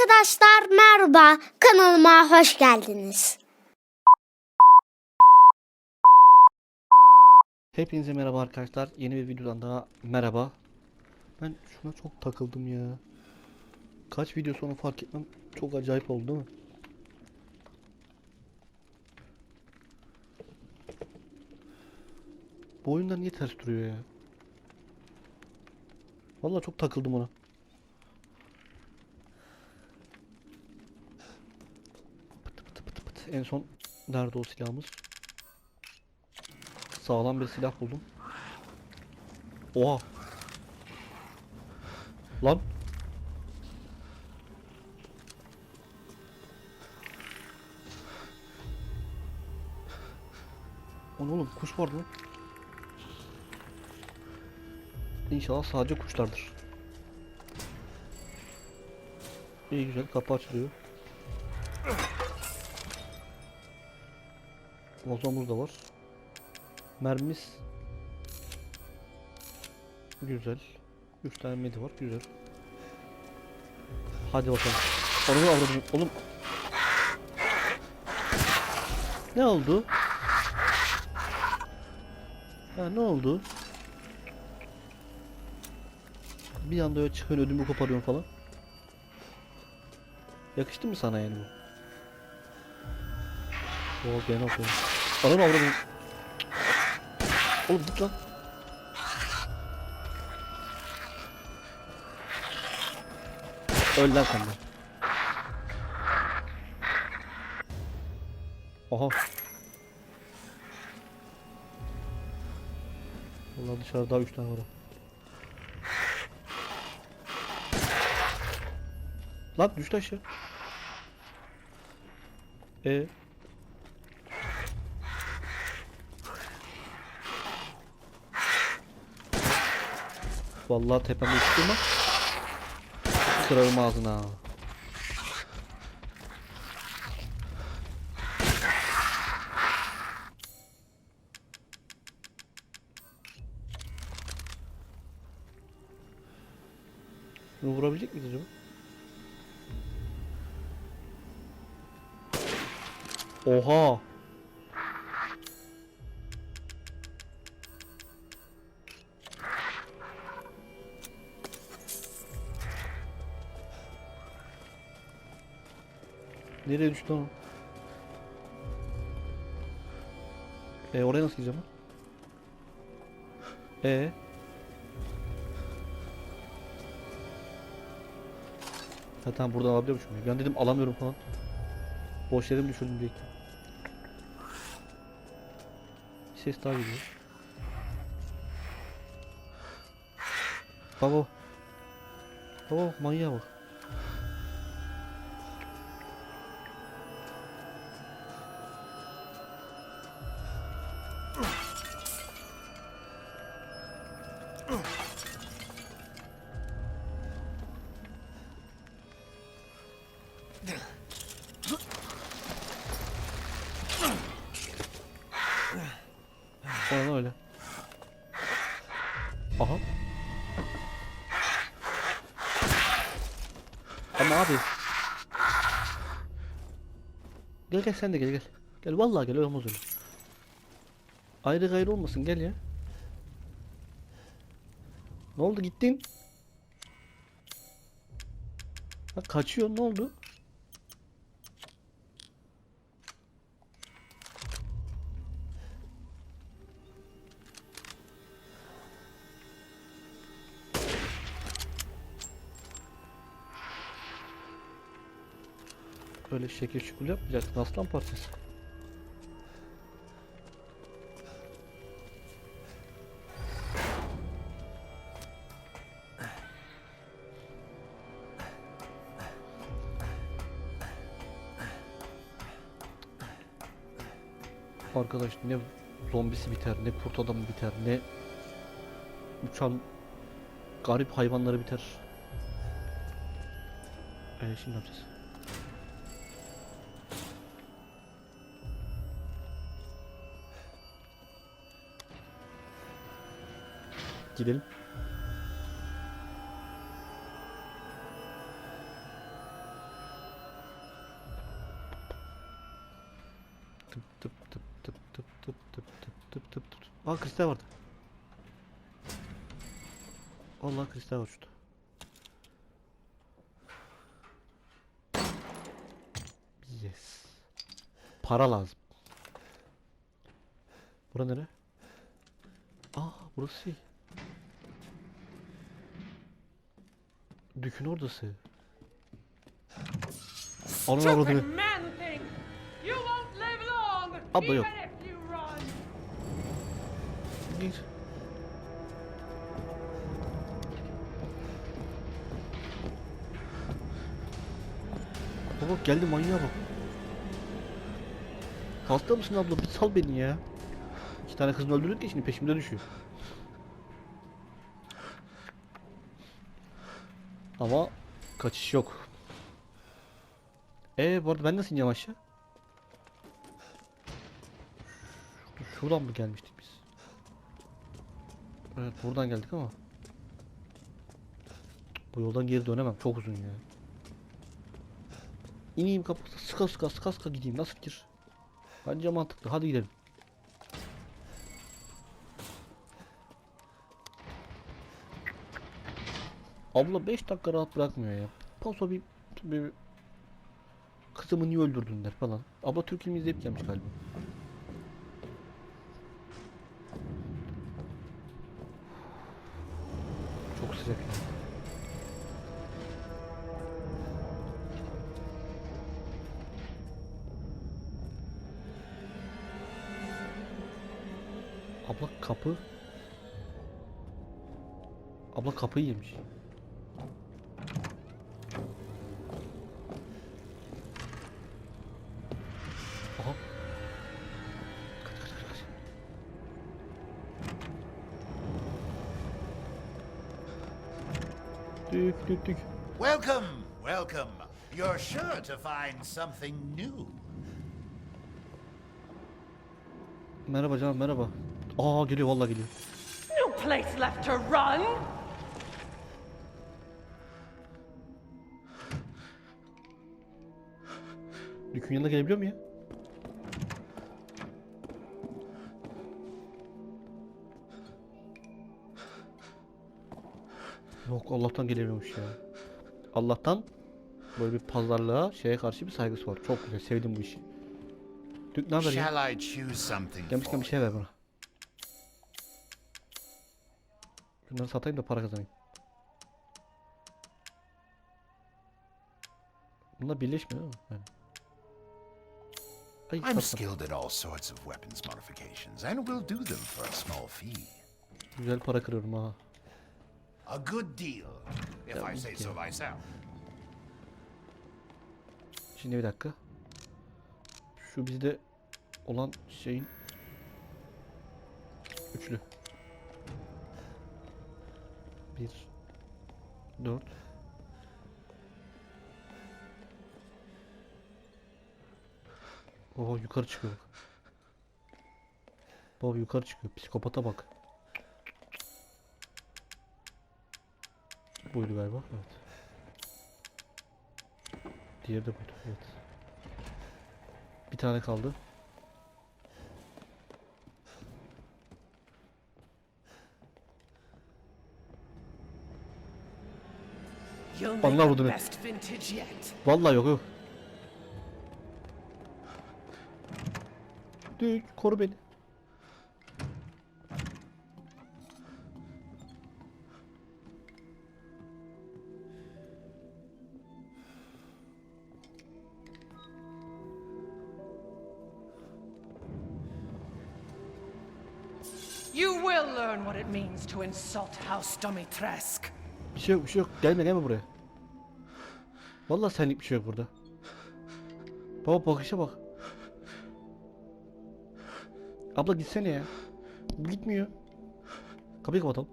Arkadaşlar merhaba, kanalıma hoş geldiniz. Hepinize merhaba arkadaşlar. Yeni bir videodan daha merhaba. Ben şuna çok takıldım ya. Kaç video sonra fark etmem çok acayip oldu değil mi? Bu oyunda niye ters duruyor ya? Vallahi çok takıldım ona. En son nerede o silahımız? Sağlam bir silah buldum. Oha. Lan. O ne oğlum kuş vardı lan. İnşallah sadece kuşlardır. İyi güzel kapı açılıyor. Vazomuz da var. Mermimiz güzel. 3 tane medi var. Güzel. Hadi bakalım. Onu avradım. Oğlum. Ne oldu? Ha ne oldu? Bir anda öyle çıkıyorsun ödümü koparıyorsun falan. Yakıştı mı sana yani bu? Oo gene okuyorum. Ananı avradım. Oğlum git lan. Öl lan sen de. Aha. Vallahi dışarıda daha 3 tane var. Lan düştü aşağı. E Vallahi tepemde uçtu Kırarım ağzına. Bunu vurabilecek miyiz acaba? Oha! Nereye düştü lan? E oraya nasıl gideceğim ben? E Ha tamam buradan alabiliyormuşum. Ben dedim alamıyorum falan. Boş yere mi düşürdüm diye. Bir ses daha geliyor. Baba. Baba manyağa bak. Sonra öyle. Aha. Ama abi. Gel gel sen de gel gel. Gel vallahi gel olmaz öyle. Ayrı gayrı olmasın gel ya. Ne oldu gittin? Ha kaçıyor ne oldu? Öyle şekil şukul yapmayacaksın aslan parçası. Arkadaş ne zombisi biter, ne kurt adamı biter, ne uçan garip hayvanları biter. Ee, şimdi ne yapacağız? gidelim. Tıp tıp tıp tıp tıp tıp tıp tıp tıp tıp tıp. Aa kristal vardı. Allah kristal uçtu. Yes. Para lazım. Bura nere? Aa burası iyi. Dükün oradası. Onun avradını. Abla yok. Gir. Baba geldi manyağa bak. Hasta mısın abla? Bir sal beni ya. İki tane kızını öldürdük ya şimdi peşimde düşüyor. Ama kaçış yok. Ee bu arada ben nasıl ineceğim aşağı? Şur- Şuradan mı gelmiştik biz? Evet buradan geldik ama. Bu yoldan geri dönemem. Çok uzun ya. İneyim kapıda sıka sıka sıka sıka gideyim. Nasıl fikir? Bence mantıklı. Hadi gidelim. Abla 5 dakika rahat bırakmıyor ya. Paso bir, bir kızımı niye öldürdün der falan. Abla Türk filmi izleyip gelmiş galiba. Çok sıcak. Abla kapı. Abla kapıyı yemiş. Dük dük dük. Welcome, welcome. You're sure to find something new. Merhaba canım merhaba. Aa geliyor vallahi geliyor. No place left to run! Dükün yanına gelebiliyor mu ya? Yok Allah'tan gelemiyormuş ya. Allah'tan böyle bir pazarlığa şeye karşı bir saygısı var. Çok güzel sevdim bu işi. Dük ne haber ya? Gelmişken bir şey ver bana. Şunları satayım da para kazanayım. Bunlar birleşmiyor mi? Yani. Ay, I'm skilled at all sorts of weapons modifications and will do them for a small fee. Güzel para kırıyorum ha. A good deal, if Tabii I say ki. so myself. Şimdi bir dakika. Şu bizde olan şeyin üçlü. Bir, dört. Baba yukarı çıkıyor. Baba yukarı çıkıyor. Psikopata bak. Buydu galiba. Evet. Diğeri de buydu. Evet. Bir tane kaldı. Allah vintage yet. Vallahi yok yok. Dük koru beni. Learn what it means to insult House Domitresk. Bir şey yok bir şey yok. Gelme gelme buraya. Vallahi senlik bir şey yok burada. Baba bakışa bak. Abla gitsene ya. Bu gitmiyor. Kapıyı kapatalım.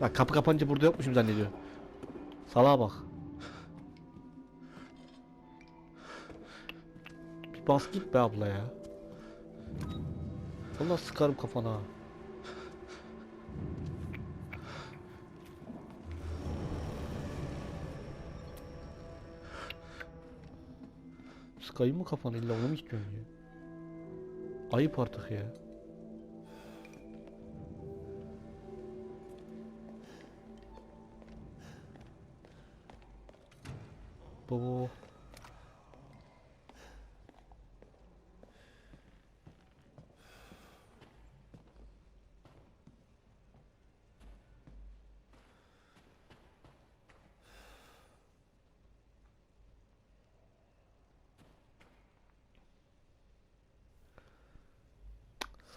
Bak kapı kapanınca burada yokmuşum zannediyor. Salağa bak. Bas git be abla ya. Valla sıkarım kafana. Sıkayım mı kafanı illa onu mu istiyorsun ya? Ayıp artık ya. Baba.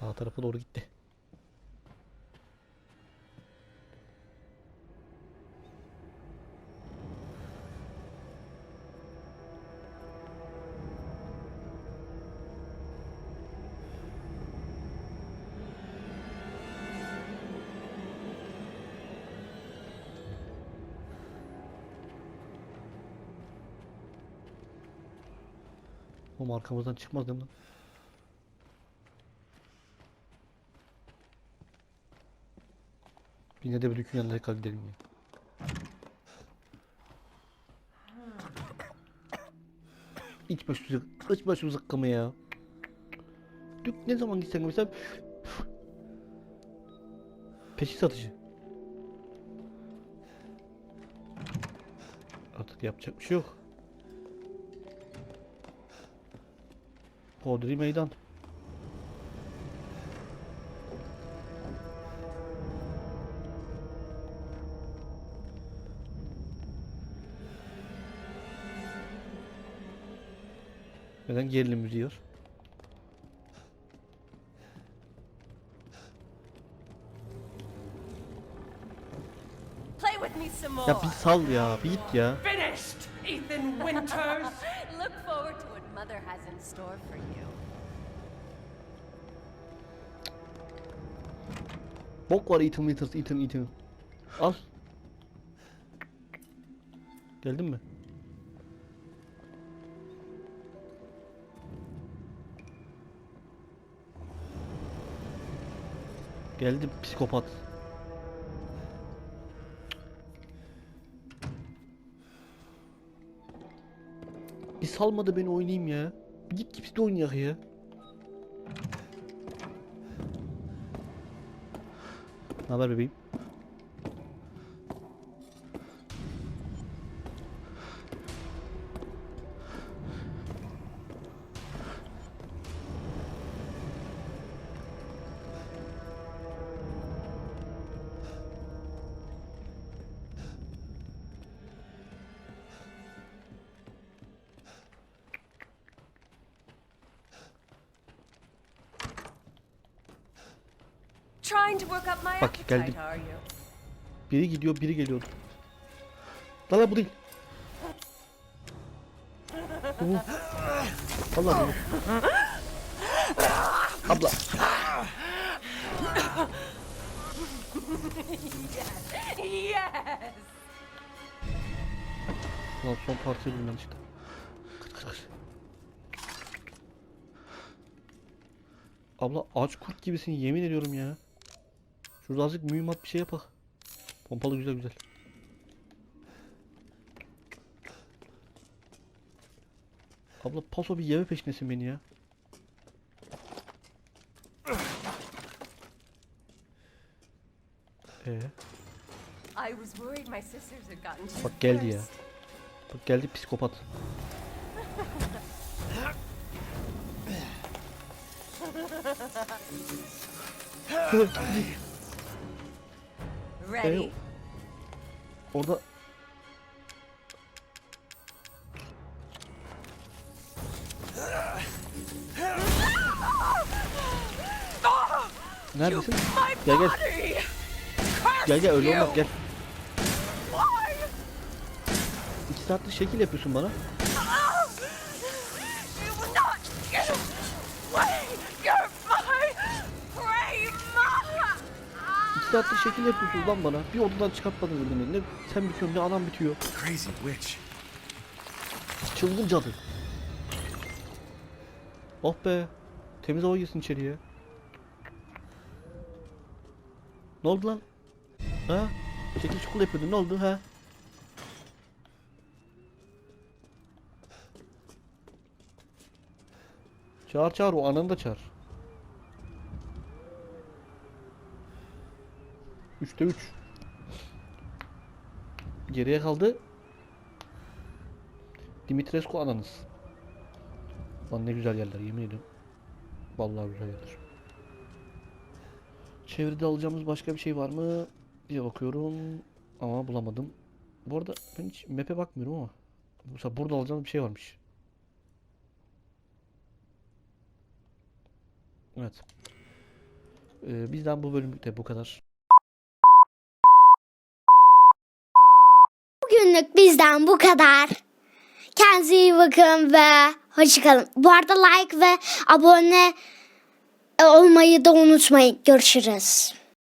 Sağ tarafa doğru gitti. Oğlum arkamızdan çıkmaz değil mi? Yine de bir dükkan yanına tekrar gidelim ya. İç başımıza, iç başımıza kımı ya. Dük ne zaman gitsen mesela peşi satıcı. Artık yapacak bir şey yok. Hodri meydan. Neden gerilim müziği var? Play with me some more. Ya bir sal ya, bir git ya. Finished, Ethan Winters! Look forward to what Mother has in store for you. Bok var Ethan Winters, Ethan, Ethan. Al. Geldin mi? Geldi psikopat. Bir salmadı beni oynayayım ya. Git de oynayak ya. Ne haber bebeğim? Bak, geldim. Biri gidiyor, biri geliyordu. Lan lan bu değil. Bu. Allah bu. Abla. Yes! Lan son partiye bundan çıktı. Kıç kıç kıç. Abla aç kurt gibisin yemin ediyorum ya. Şurada azıcık mühimmat bir şey yapak. Pompalı güzel güzel. Abla paso bir yeme peşindesin beni ya. Ee, bak geldi ya. Bak geldi psikopat. Ready? Ee, Orada Neredesin? Gel gel. Gel gel öyle olmaz gel. İki saattir şekil yapıyorsun bana. Saattir şekil yapıyorsun lan bana. Bir odadan çıkartmadın beni. Ne sen bitiyorsun ne anam bitiyor. Crazy witch. Çılgın cadı. Oh be. Temiz hava girsin içeriye. Ne oldu lan? Ha? Şekil çukur yapıyordun ne oldu ha? Çağır çağır o ananı da çağır. 3'te 3. Geriye kaldı. Dimitrescu ananız. Lan ne güzel yerler yemin ediyorum. Vallahi güzel yerler. Çevrede alacağımız başka bir şey var mı diye bakıyorum ama bulamadım. Bu arada ben hiç map'e bakmıyorum ama mesela burada alacağımız bir şey varmış. Evet. Ee, bizden bu bölümlükte bu kadar. Bugünlük bizden bu kadar. Kendinize iyi bakın ve hoşçakalın. Bu arada like ve abone olmayı da unutmayın. Görüşürüz.